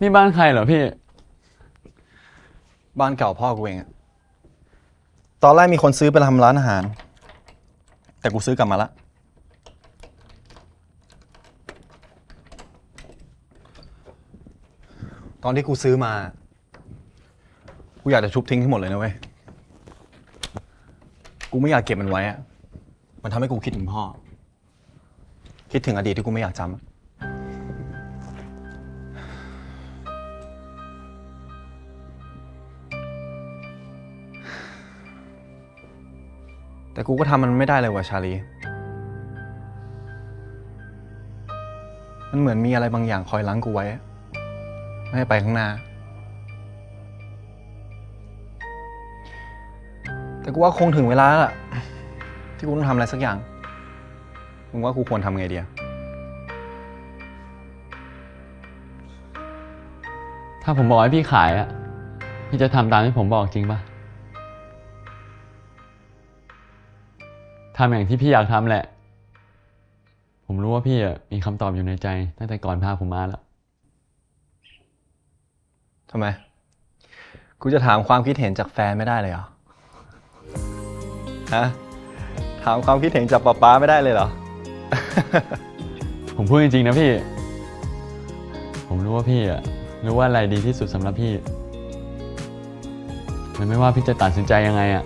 นี่บ้านใครเหรอพี่ บ้านเก่าพ่อกูเองอะตอนแรกมีคนซื้อไปทำร้านอาหาร แต่กูซื้อกลับมาละ ตอนที่กูซื้อมา กูอยากจะชุบทิ้งให้หมดเลยนะเว้ย กูไม่อยากเก็บมันไว้อะมันทำให้กูคิดถึงพ่อ คิดถึงอดีตที่กูไม่อยากจำอะ แต่กูก็ทำมันไม่ได้เลยว่ะชาลี มันเหมือนมีอะไรบางอย่างคอยล้างกูไว้ ไม่ให้ไปข้างหน้า แต่กูว่าคงถึงเวลาแล้วล่ะ ที่กูต้องทำอะไรสักอย่าง มึงว่ากูควรทำไงดีอะถ้าผมบอกให้พี่ขายอะพี่จะทำตามที่ผมบอกจริงปะ ทำอย่างที่พี่อยากทำแหละ ผมรู้ว่าพี่อะมีคำตอบอยู่ในใจ ตั้งแต่ก่อนพาผมมาแล้วทำไม กูจะถามความคิดเห็นจากแฟนไม่ได้เลยเหรอ ฮะ ถามความคิดเห็นจากป๊าป๊าไม่ได้เลยเหรอ ผมพูดจริงๆนะพี่ ผมรู้ว่าพี่อะรู้ว่าอะไรดีที่สุดสำหรับพี่และไม่ว่าพี่จะตัดสินใจยังไงอะ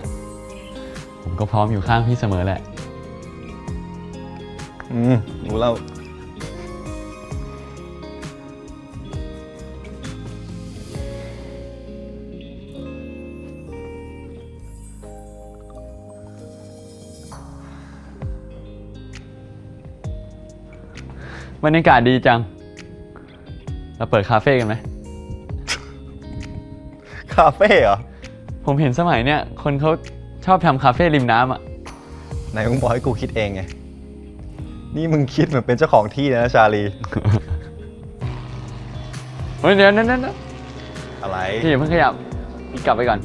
ผมก็พร้อมอยู่ข้างพี่เสมอแหละ อืมรู้แล้วบรรยากาศดีจัง เราเปิดคาเฟ่กันไหม คาเฟ่เหรอ ผมเห็นสมัยเนี้ยคนเขา ชอบทำคาเฟ่ริมน้ำอะ ไหนมึงบอกให้กูคิดเองไง นี่มึงคิดเหมือนเป็นเจ้าของที่เลยนะชาลี เฮ้ยเดี๋ยวนั่นนั่นอะไร พี่อย่าเพิ่งขยับพี่กลับไปก่อน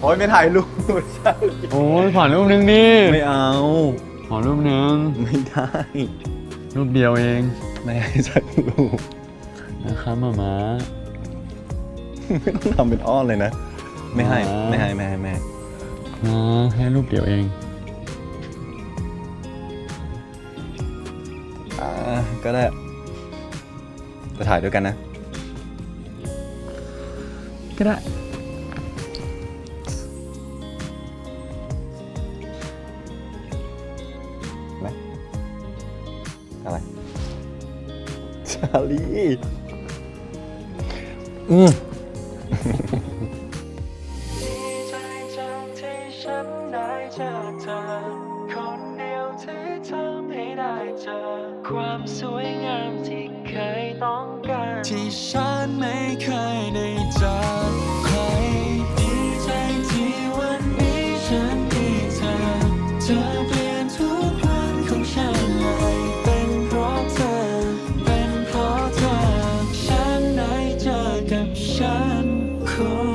โอ้ยไม่ถ่ายรูปชาลีโอ้ยขอรูปนึงดิไม่เอา ขอรูปนึงไม่ได้ รูปเดียวเองไม่ให้สักรูป นะครับมามา ไม่ต้องทำเป็นอ้อนเลยนะ ไม่ให้อ๋อ ไม่ให้ไม่ให้ไม่ให้นะให้รูปเดียวเอง อ่าก็ได้จะถ่ายด้วยกันนะ ก็ได้อะไร ชาลีอืม คนเดียวที่ทำให้ได้เจอ ความสวยงามที่เคยต้องการ ที่ฉันไม่เคยได้เจอใครดีใจที่วันนี้ฉันมีเธอเธอเปลี่ยนทุกวันของฉันเลยเป็นเพราะเธอ เป็นเพราะเธอ ฉันได้เจอกับฉันคน